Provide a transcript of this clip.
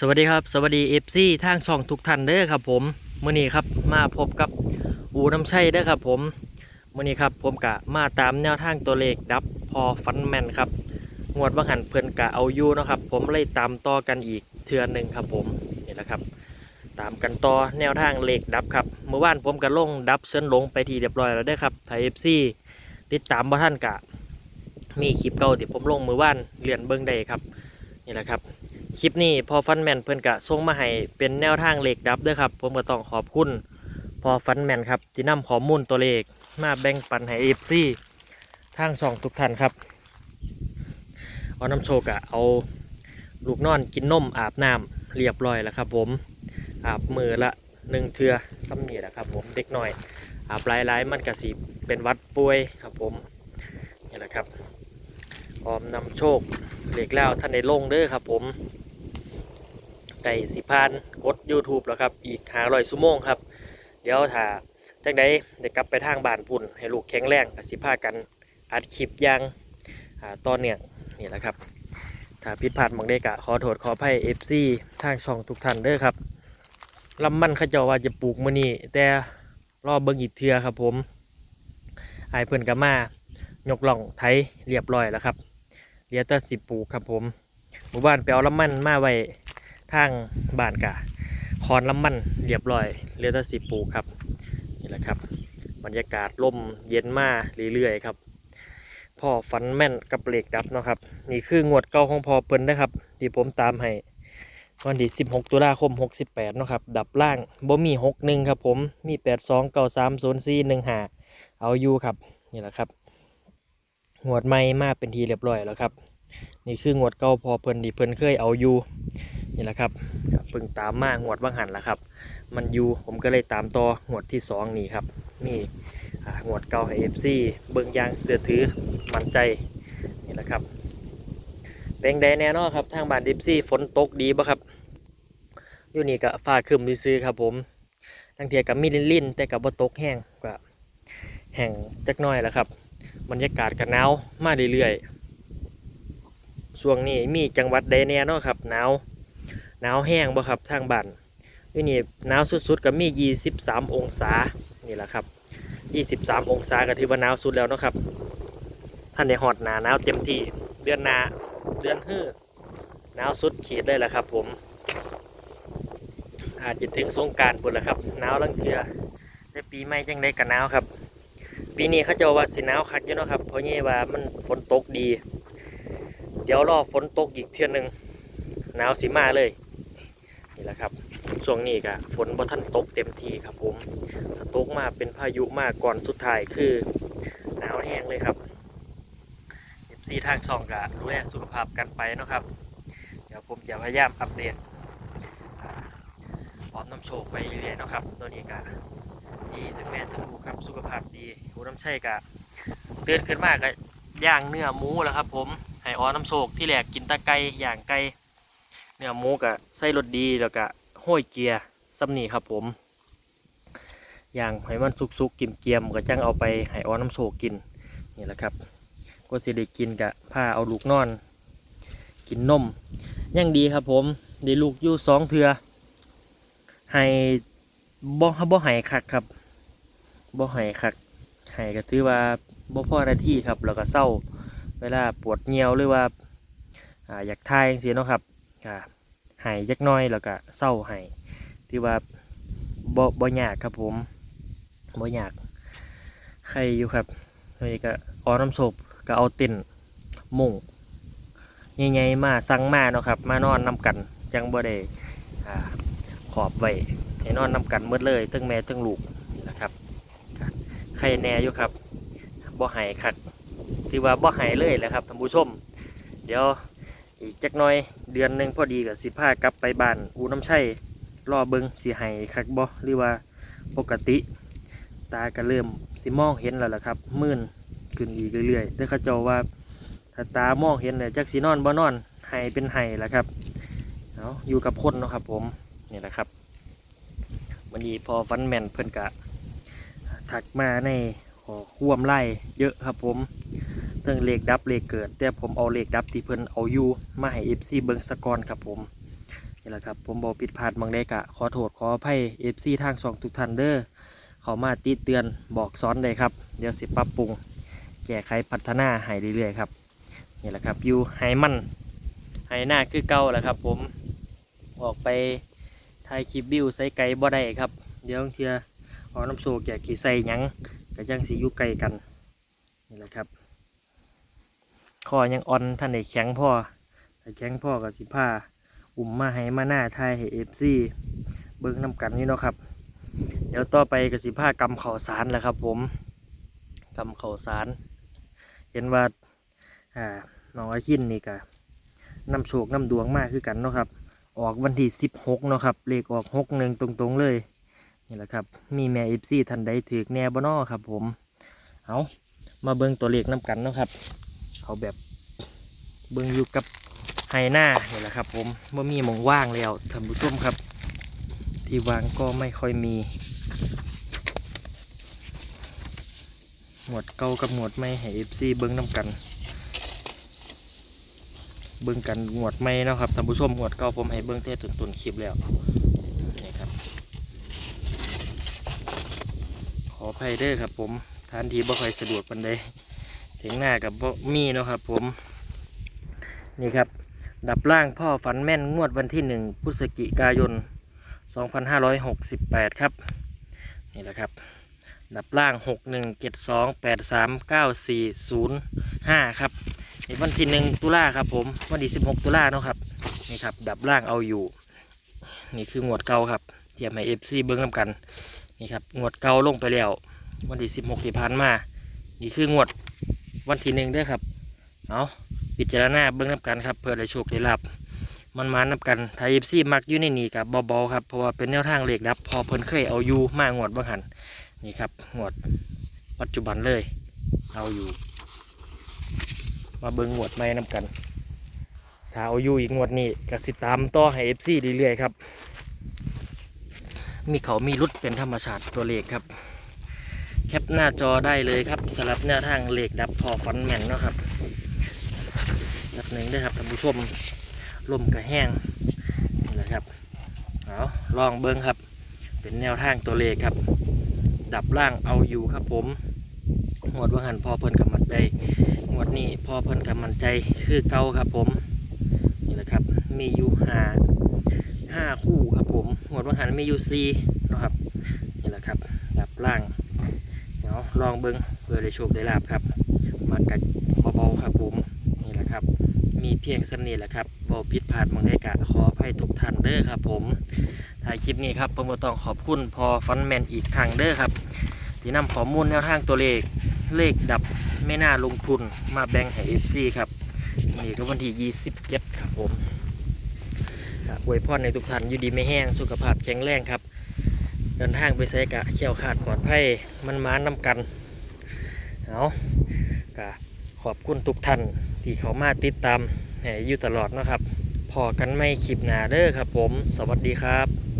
สวัสดีครับ สวัสดีเอฟซีทางช่องทุกท่านเด้อครับผมมื่อนี้ครับมาพบกับอูน้ำชัยเด้อครับผมมื่อนี้ครับผมกะมาตามแนวทางตัวเลขดับพอฟันแมนครับงวดว่างหันเพิ่นกะเอาอยู่นะครับ ผมเลยตามต่อกันอีกเทือนหนึ่งครับผมนี่แหละครับ ตามกันต่อแนวทางเลขดับครับเมื่อวานผมกะลงดับเส้นลงไปทีเรียบร้อยแล้วเด้อครับไทยเอฟซีติดตามบ่ท่านกะ มีคลิปเก่าที่ผมลงมือว่านเรียนเบิ้งได้ครับนี่แหละครับ คลิปนี้พอฟันแมนเพิ่อนกะส่งมาให้เป็นแนวทางเลขดับเด้วยครับ ผมก็ต้องขอบคุณพอฟันแมนครับที่นำข้อมูลตัวเลขมาแบ่งปันให้เอฟซีทางสองทุกท่านครับเอาน้ำโชกะเอาลูกนอนกินนมอาบน้ำเรียบร้อยแล้วครับผมอาบมือละหนึ่งเทือตำหนิแหละครับผมเด็กหน่อยอาบหลายๆมันกะสีเป็นวัดป่วยครับผมนี่แหละครับพร้อมนำโชคเหลขแล้วท่านในลงเด้อครับผม ไก่สิพานกด YouTube แล้วครับ อีกหาร้อยชั่วโมงครับ เดี๋ยวถ้าจังใดเด็กกลับไปทางบ้านพุ่น ให้ลูกแข็งแรงกสิพากันอัดคลิปย่างอ่าตอนเนี่ยงนี่แหละครับ ถ้าผิดพลาดบางเด็กะขอโทษขออภัย FC ทางช่องทุกท่านเด้อครับลำมันขาเจ้าว่าจะปลูกมือนี้แต่รอเบิ่งอีกเทือครับผมไอ้เพิ่นก็มายกล่องไถเรียบร้อยแล้วครับเลือแต่สิปลูกครับผมหมู่บ้านไปเอาลำมันมาไว้ ทางบ้านกะคอนลำมันเรียบร้อยเหลือต่สิปูครับนี่แหละครับบรรยากาศลมเย็นมาเรื่อยๆครับพ่อฝันแม่นกับเหล็กดับเนาะครับนี่คืองวดเก่าของพอเปิ้นนะครับที่ผมตามให้วันที่16 ตุลาคม 68เนาะครับดับล่างบ่มี 61 ครับผมมี 82 93 04 15เอาอยู่ครับนี่แหละครับงวดใหม่มาเป็นทีเรียบร้อยแล้วครับนี่คืองวดเก่าพอเพิ่นที่เพิ่นเคยเอาอยู่ นี่แหละครับก็เพิ่งตามมางวดว่างหันละครับ มันอยู่ผมก็เลยตามต่องวดที่สองนี่ครับ นี่อ่างวดเก่าให้เอฟซีเบิ่งอยางเสือถือมั่นใจนี่แหละครับเป็นไดแน่นอนครับ ทางบ้านเอฟซีฝนตกดีบ่ครับอยู่นี่ก็ฟ้าครึมซื้อๆครับผมทั้งเทียกับมีลิ่นๆแต่กับบ่ตกแห้งก็แห้งจักหน้อยแล้วครับบรรยากาศก็หนาวมาเรื่อยๆช่วงนี้มีจังหวัดใดแน่เนอนครับหนาว หนาวแห้งบ่ครับทางบ้านอยู่นี่หนาวสุดๆก็มี 23 องศานี่แหละครับ 23 องศาก็ถือว่าหนาวสุดแล้วนะครับ ท่านในหอดหนาหนาวเต็มที่เดือนหนาเดือนฮื้อหนาวสุดขีดเลยแหละครับ ผมอาจจะถึงสงการปุ่นแหละครับหนาวลังเทือแต่ปีใหม่จังได้กันหนาวครับ ปีนี้เขาจะว่าสิหนาวคักอยู่เนาะครับ เพราะงี้ว่ามันฝนตกดี เดี๋ยวรอฝนตกอีกเทื่อหนึ่งหนาวสีมาเลย แหละครับช่วงนี้ก็ฝนบ่ทันตกเต็มทีครับผมถ้าตกมาเป็นพายุมากก่อนสุดท้ายคือหนาวแห้งเลยครับเอฟซีทางช่องก็ดูแลสุขภาพกันไปเนาะครับ เดี๋ยวผมจะพยายามอัปเดตพร้อมน้ำโชคไปเรื่อยๆนะครับตัวนี้ก็ดีทั้งแม่ทั้งลูกครับสุขภาพดีหูน้ำใช่ก็เตือนขึ้นมากก็ย่างเนื้อหมูแล้วครับ ผมให้ออน้ำโศกที่แหลกกินตะไก่อย่างไก่ เนื้อหมูกะใส่รสดีแล้วก็ห้อยเกียร์ซ้ำนี่ครับผมอย่างให้มันสุกๆกิมเกียมก็จังเอาไปให้ออน้ำโศกกินนี่แหละครับ ก็สิได้กินกะผ้าเอาลูกนอน กินนมยังดีครับผมได้ลูกอยู่สองเทือให้บ่บ่ให้คักครับบ่ให้คักให้ก็ถือว่าบ่พอหน้าที่ครับแล้วก็เศร้า เวลาปวดเงียวหรือว่าอาอยากทายจังซี่เนาะครับ ก็หายจักน้อยแล้วก็เศร้าหายที่ว่าบ่บ่ยากครับผมบ่ยากใครอยู่ครับนี่ก็ออน้ำศพก็เอาเต็นมุงใหญ่ๆมาสั่งมาเนาะครับ มานอนนํกันจังบ่ได้ขอบไว้ให้นอนนํกันหมดเลยทั้งแม่ทั้งลูกนี่แหละครับใครแน่อยู่ครับบ่หายคักที่ว่าบ่หายเลยแหละครับท่านผู้ชม เดี๋ยว อีกจักหน่อยเดือนหนึ่งพอดีกับสิพากลับไปบ้านอูน้ำชัยรอเบิงสิใหายคักบ่หรือว่าปกติ ตาก็เริ่มสิมองเห็นแล้วล่ะครับมื่นขึ้นอีกเรื่อยๆแต่เขาเจ้าว่าถ้าตามองเห็นเนี่ยจักสีนอนบ่นอนใหายเป็นใหายแหละครับเอาอยู่กับคนเนาะครับผมนี่แหละครับวันนี้พอฟันแมนเพิ่นกะถักมาในขอควมไล่เยอะครับผม เรื่องเลขดับเลขเกิด แต่ผมเอาเลขดับที่เพิ่นเอาอยู่มาให้เอฟซีเบิงสกอนครับผมนี่แหละครับผมบอกผิดพลาดบางได้กะ ขอโทษขออภัย FC ทางช่องทุกท่านเด้อเขามาติเตือนบอกสอนได้ครับ เดี๋ยวสิปรับปรุง แก้ไขพัฒนาให้เรื่อยๆครับนี่แหละครับอยู่ให้มันให้หน้าคือเก่าแหละครับผมออกไปถ่ายคลิปบิวใส่ไก่บ่ได้ครับ เดี๋ยวเทียเอน้ำโซแกกี่ใส่ยังก็ยังสิอยู่ไกลกันนี่แหละครับ คอยังอ่อนท่านได้แข็งพ่อถ้าแข็งพ่อก็สิผ้าอุ่มมาให้มาหน้าไทยให้เอฟซีเบิ้งน้ำกันนี่เนาะครับ เดี๋ยวต่อไปก็สิผ้ากำข่าวสารแหละครับ ผมกำข่าวสาร เห็นว่าอ่าน้องอาคินนี่ก็นำโชคน้ำดวงมากคือกันเนาะครับ ออกวันที่สิบหกเนาะครับเลขออกหกหนึ่งตรงๆเลยนี่แหละครับ มีแม่เอฟซีทันใดถือแน่บ่นอครับ ผม เอามาเบิ่งตัวเลขน้ำกันเนาะครับ เอาแบบเบิ่งอยู่กับไฮหน้านี่แหละครับผมว่ามีมองว่างแล้วท่านผู้ชมครับ ที่วางก็ไม่ค่อยมี หมวดเก่ากับหมวดไม่ให้เอฟซีเบิ้งน้ำกัน เบิ้งกันหมวดไม่นะครับท่านผู้ชมหมวดเก่าผมให้เบิ้งเทตุนตุนๆคลิปแล้วนี่ครับ ขออภัยเด้อครับผมทานทีบ่ค่อยสะดวกปันใด ถึงหน้ากับมีเนาะครับผม นี่ครับ ดับล่างพ่อฝันแม่นงวดวันที่หนึ่งพฤศจิกายน 2568 ครับ นี่แหละครับ ดับล่าง 6 1 7 2 8 3 9 4 0 5 ครับในวันที่1ตุลาครับผม วันที่ 16 ตุลาเนาะครับ นี่ครับ ดับล่างเอาอยู่ นี่คืองวดเก่าครับ เทียมให้ FC เบิ้งนำกัน นี่ครับ งวดเก่าลงไปแล้ว วันที่ 16 ที่ผ่านมา นี่คืองวด วันที่หนึ่งด้อครับ เอาพิจารณาเบิ้งนำกันครับ เพื่อได้โชคได้ลาบมันมานับกันไทยเอฟซีมักอยู่ในนี่กับเบาๆครับ เพราะว่าเป็นแนวทางเหล็กดับ พอเพิ่นเคยเอาอยู่มางวดบางหันนี่ครับงวดปัจจุบันเลย เอาอยู่ มาเบิ่งงวดใหม่นับกัน ถ้าเอาอยู่อีกงวดนี้ก็สิตามต่อให้เอฟซีเรื่อยๆครับ มีเขามีรุดเป็นธรรมชาติตัวเลขครับ แคปหน้าจอได้เลยครับสำหรับแนวทางเหล็กดับพอฟันแมนเนาะครับแบบหนึ่งด้วยครับท่านผู้ชมลมกระแห้งนี่แหละครับเอาลองเบิ้งครับ เป็นแนวทางตัวเลขครับ ดับล่างเอาอยู่ครับผมงวดว่าหันพอเพิ่นกำมันใจงวดนี้พอเพิ่นกำมันใจคือเก่าครับผมนี่แหละครับมีอยู่ห้าห้าคู่ครับผมงวดว่าหันมีอยู่สี่นะครับนี่แหละครับ ดับล่าง เอาลองเบิ้งเพื่อได้โชคได้ลาบครับมากัดเบาๆครับผมนี่แหละครับ มีเพียงสำนีแหละครับบอผิดพลาดบางใดกะขออภัยทุกท่านเด้อครับ ผมถ่ายคลิปนี้ครับผมก็ต้องขอบคุณพอฟันแมนอีกครั้งเด้อครับ ที่นำข้อมูลแนวทางตัวเลขเลขดับไม่น่าลงทุนมาแบ่งให้ FC ครับนี่ก็วันที่ 27 ครับผมครับอวยพรในทุกท่านอยู่ดีไม่แห้งสุขภาพแข็งแรงครับ เดินทางไปใส่กะเขี่ยวขาดปลอดภัยมันมานำกันเอากะขอบคุณทุกท่านที่เขามาติดตามให้อยู่ตลอดนะครับพอกันไม่คลิปหนาเด้อครับผม สวัสดีครับ